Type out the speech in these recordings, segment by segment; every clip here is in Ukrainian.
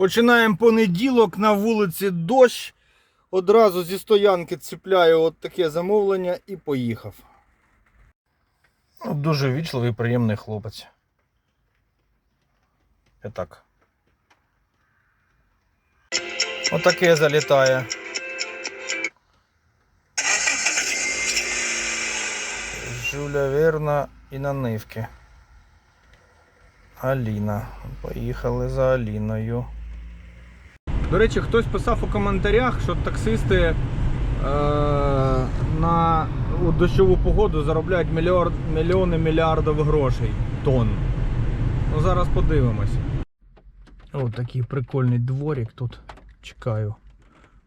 Починаємо понеділок на вулиці дощ. Одразу зі стоянки цепляю от таке замовлення і поїхав. Дуже вічливий, приємний хлопець. І так. Отаке залітає. Жуля Верна і на нивки. Аліна. Поїхали за Аліною. До речі, хтось писав у коментарях, що таксисти е, на у дощову погоду заробляють мільярд, мільйони мільярдів грошей тонн. Ну зараз подивимось. Ось такий прикольний дворик тут. Чекаю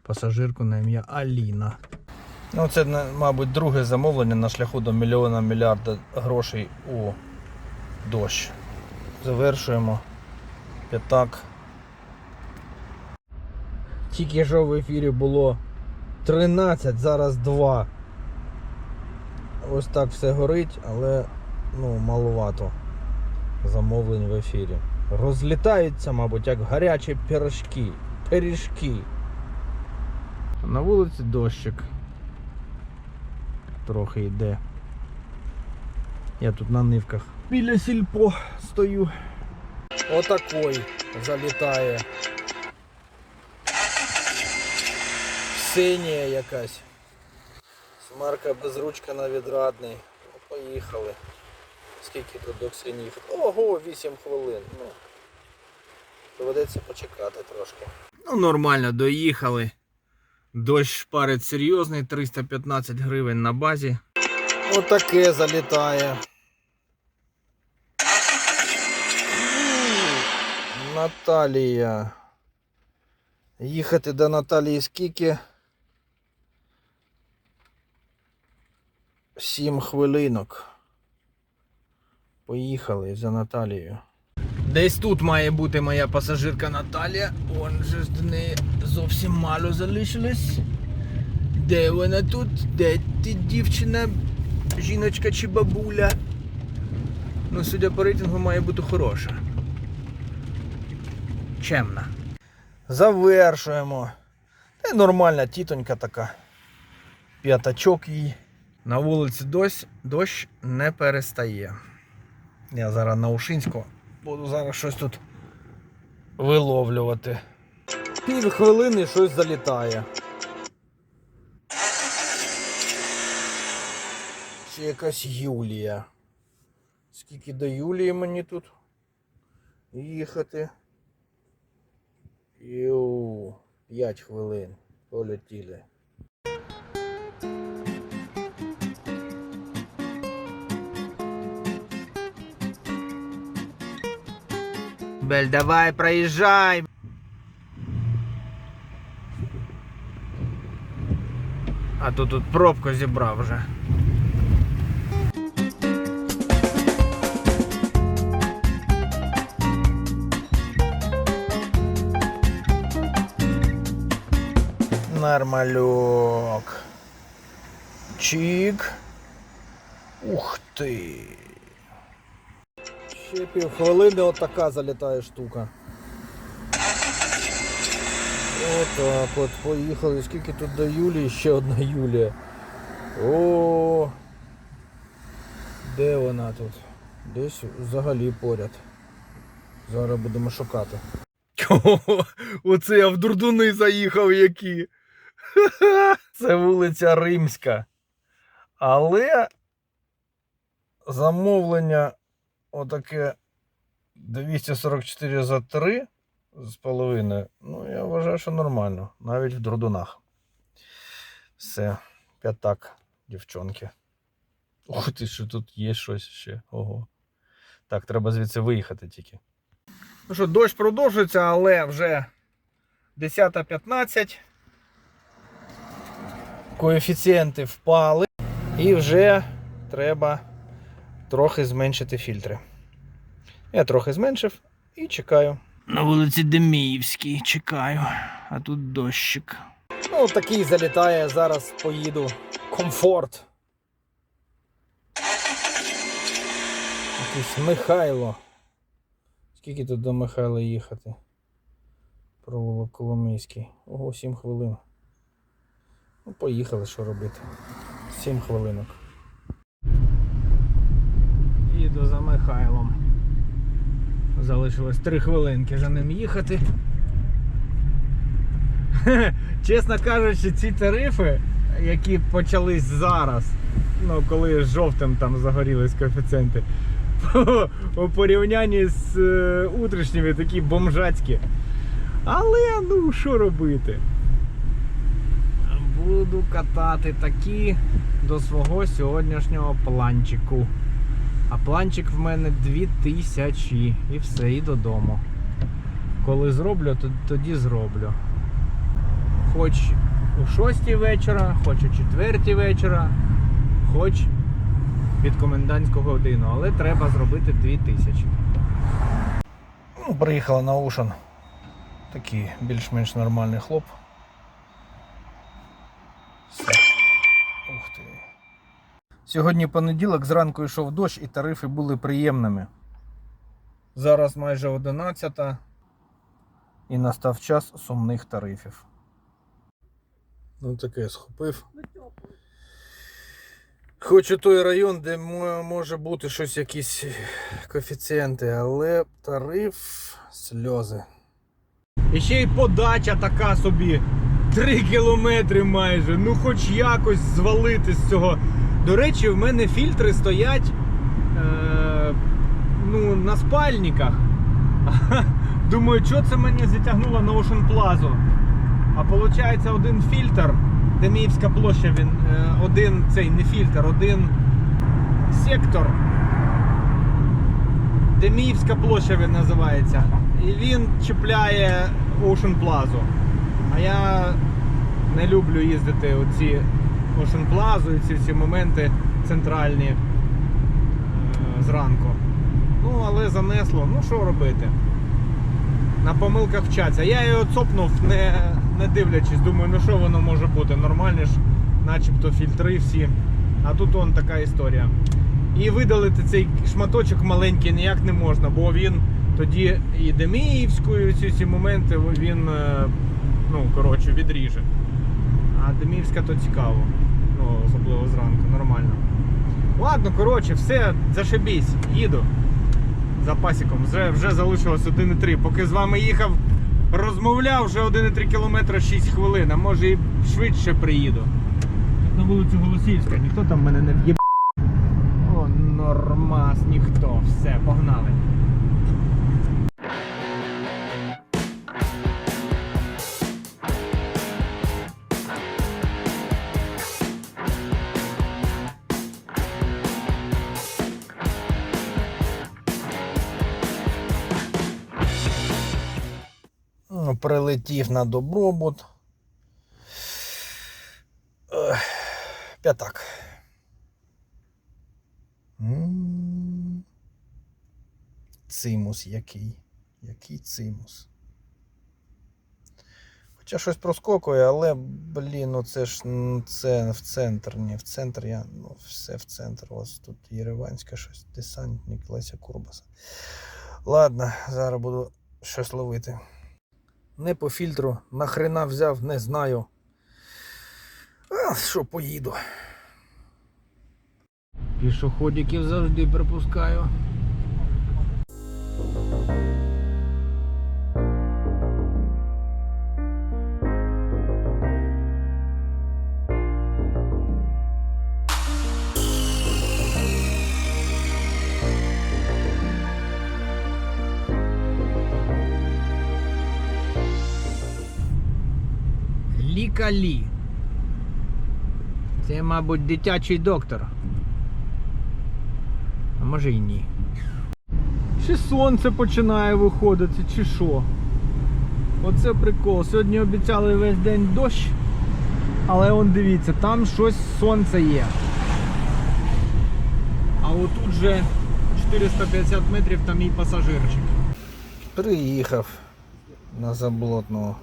пасажирку на ім'я Аліна. Ну, це, мабуть, друге замовлення на шляху до мільйона мільярда грошей у дощ. Завершуємо. П'ятак. Тільки що в ефірі було 13, зараз 2. Ось так все горить, але ну, маловато замовлень в ефірі. Розлітаються, мабуть, як гарячі пирожки. Пиріжки. На вулиці дощик. Трохи йде. Я тут на нивках. Біля сільпо стою. Отакой залітає. Синія якась. Смарка безручка на відрадний. Ну, поїхали. Скільки тут до Ксенії? Ого, 8 хвилин. Ну, доведеться почекати трошки. Ну, нормально, доїхали. Дощ шпарить серйозний, 315 гривень на базі. Отаке залітає. Наталія. Їхати до Наталії скільки? Сім хвилинок. Поїхали за Наталією. Десь тут має бути моя пасажирка Наталія. Он же ж неї зовсім мало залишилось. Де вона тут? Де ти дівчина, жіночка чи бабуля? Ну, судя по рейтингу, має бути хороша. Чемна. Завершуємо. Та нормальна тітонька така. П'ятачок їй. На вулиці дощ, дощ не перестає. Я зараз на Ушинську буду зараз щось тут виловлювати. Пів хвилини щось залітає. Чи якась Юлія. Скільки до Юлії мені тут їхати? Йоу, 5 хвилин. Полетіли. Бель, давай, проїжджай. А то тут пробку зібрав вже. Нормальок. Чик. Ух ти. Ще півхвилини отака залітає штука. Отак от поїхали. Скільки тут до Юлії? Ще одна Юлія. О. Де вона тут? Десь взагалі поряд. Зараз будемо шукати. Оце я в дурдуни заїхав які. Це вулиця Римська. Але замовлення отаке 244 за 3 з половиною. Ну, я вважаю, що нормально. Навіть в дурдунах. Все, п'ятак, дівчонки. Ух ти, що тут є щось ще. Ого. Так, треба звідси виїхати тільки. Ну що, дощ продовжується, але вже 10.15. Коефіцієнти впали. І вже треба трохи зменшити фільтри. Я трохи зменшив і чекаю. На вулиці Деміївській чекаю, а тут дощик. Ну, такий залітає, зараз поїду. Комфорт. Якийсь Михайло. Скільки тут до Михайла їхати? Провулок Коломийський. Ого, 7 хвилин. Ну, поїхали, що робити. 7 хвилинок. Їду за Михайлом. Залишилось 3 хвилинки за ним їхати. Чесно кажучи, ці тарифи, які почались зараз, ну коли жовтим там загорілись коефіцієнти, у порівнянні з е, утрішніми такі бомжацькі. Але ну що робити? Буду катати такі до свого сьогоднішнього планчику. А планчик в мене 2000 і все, і додому. Коли зроблю, то тоді зроблю. Хоч у 6 вечора, хоч у 4 вечора, хоч під комендантську годину, але треба зробити 2000. Ну, приїхали на Ушан. Такий більш-менш нормальний хлоп. Все. Сьогодні понеділок, зранку йшов дощ і тарифи були приємними. Зараз майже 11 і настав час сумних тарифів. Ну таке схопив. Хочу той район, де може бути щось, якісь коефіцієнти, але тариф сльози. І ще й подача така собі. 3 кілометри майже. Ну хоч якось звалити з цього. До речі, в мене фільтри стоять е, ну, на спальниках. Думаю, що це мені затягнуло на Ocean Plaza. А виходить один фільтр, Деміївська площа, він е, один цей не фільтр, один сектор. Деміївська площа він називається. І він чіпляє Ocean Plaza. А я не люблю їздити у ці Ocean Plaza і ці всі моменти центральні е, зранку. Ну, але занесло. Ну що робити? На помилках вчаться. Я його цопнув, не, не дивлячись, думаю, ну що воно може бути? Нормальні ж, начебто фільтри всі. А тут он така історія. І видалити цей шматочок маленький ніяк не можна, бо він тоді і Деміївською ці всі моменти він е, ну, коротше, відріже. А Деміївська то цікаво. Ну, особливо зранку, нормально. Ладно, коротше, все, зашибісь, їду за пасіком. Вже, вже залишилось 1,3. Поки з вами їхав, розмовляв вже 1,3 км 6 хвилин, а може і швидше приїду. Тут на вулицю Голосіївська, ніхто там мене не в'єб. О, нормас, ніхто. Все, погнали. Прилетів на добробут. П'ятак. Цимус який. Який цимус. Хоча щось проскокує, але, блін, ну це ж це в центр. Ні, в центр я. Ну, все в центр. Ось тут Єреванська щось, десантник Леся Курбаса. Ладно, зараз буду щось ловити. Не по фільтру, нахрена взяв, не знаю. А, що поїду. Пішоходиків завжди припускаю. Лікалі. Це, мабуть, дитячий доктор. А може і ні. Чи сонце починає виходити, чи що? Оце прикол. Сьогодні обіцяли весь день дощ, але он дивіться, там щось сонце є. А отут же 450 метрів там мій пасажирчик. Приїхав на заблотного.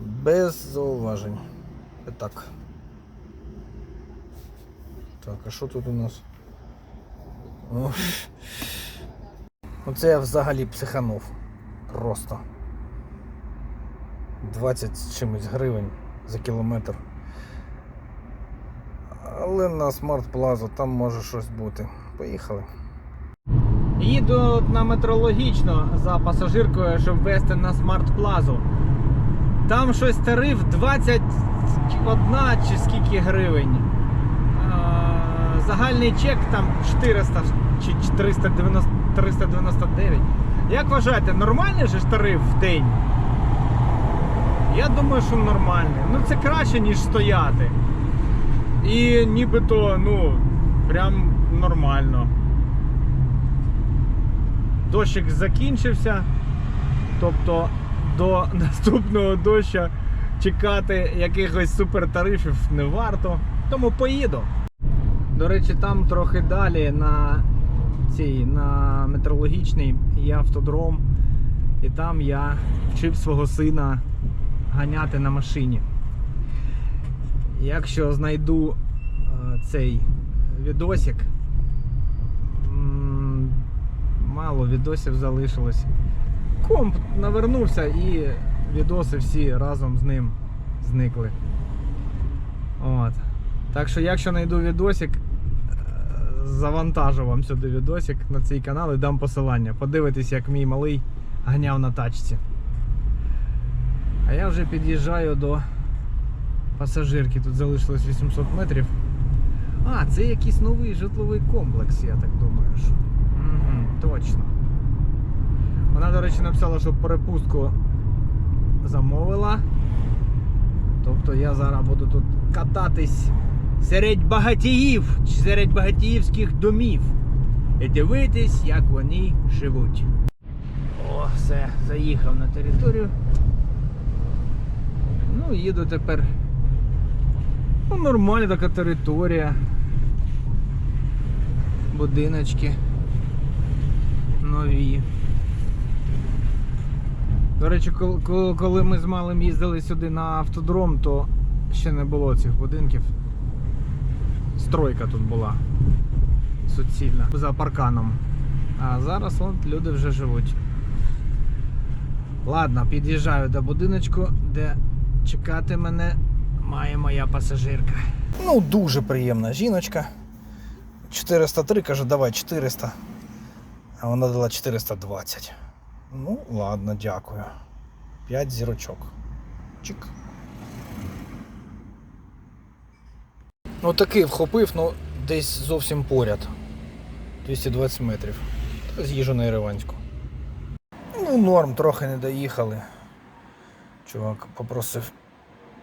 Без зауважень. Так. Так, а що тут у нас? Оце я взагалі психанув. Просто. 20 з чимось гривень за кілометр. Але на Smart Plaza там може щось бути. Поїхали. Їду на метрологічно за пасажиркою, щоб вести на Смарт Плазу. Там щось тариф 21 чи скільки гривень. Загальний чек там 400 чи 490, 399. Як вважаєте, нормальний же тариф в день? Я думаю, що нормальний. Ну це краще, ніж стояти. І нібито, ну, прям нормально. Дощик закінчився. Тобто до наступного доща чекати якихось супертарифів не варто. Тому поїду. До речі, там трохи далі на цій на метрологічній є автодром. І там я вчив свого сина ганяти на машині. Якщо знайду е, цей відосик, мало відосів залишилось. Комп навернувся і відоси всі разом з ним зникли. От. Так що, якщо знайду відосик, е, завантажу вам сюди відосик на цей канал і дам посилання. Подивитись, як мій малий ганяв на тачці. А я вже під'їжджаю до пасажирки. Тут залишилось 800 метрів. А, це якийсь новий житловий комплекс, я так думаю. Що. Угу, точно. Вона, до речі, написала, що перепустку замовила. Тобто я зараз буду тут кататись серед багатіїв, серед багатіївських домів. І дивитись, як вони живуть. О, все, заїхав на територію. Ну, їду тепер. Ну, нормальна така територія. Будиночки. Нові. До речі, кол- кол- коли ми з малим їздили сюди на автодром, то ще не було цих будинків. Стройка тут була суцільна за парканом. А зараз от люди вже живуть. Ладно, під'їжджаю до будиночку, де чекати мене має моя пасажирка. Ну, дуже приємна жіночка. 403, каже, давай 400. А вона дала 420. Ну, ладно, дякую. 5 зірочок. Чик. Ну такий вхопив, ну десь зовсім поряд. 220 метрів. Та З'їжджу на Єреванську. Ну, норм, трохи не доїхали. Чувак попросив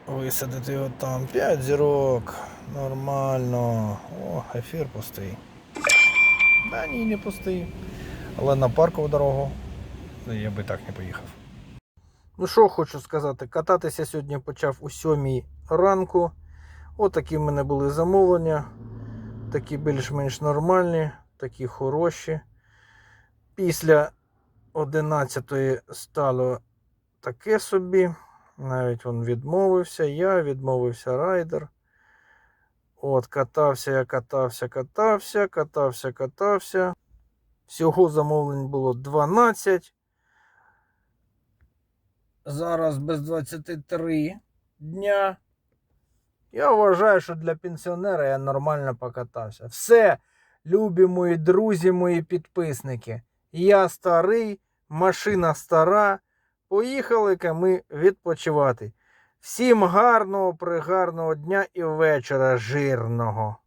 висадити його там. 5 зірок. Нормально. О, ефір пустий. Да ні, не пустий. Але на паркову дорогу я би так не поїхав. Ну що хочу сказати, кататися сьогодні почав у 7 ранку. Отакі в мене були замовлення. Такі більш-менш нормальні, такі хороші. Після 11 стало таке собі. Навіть він відмовився, я відмовився райдер. От, катався, я катався, катався, катався, катався. Всього замовлень було 12. Зараз без 23 дня. Я вважаю, що для пенсіонера я нормально покатався. Все, любі мої друзі, мої підписники. Я старий, машина стара. Поїхали-ка ми відпочивати. Всім гарного, пригарного дня і вечора жирного.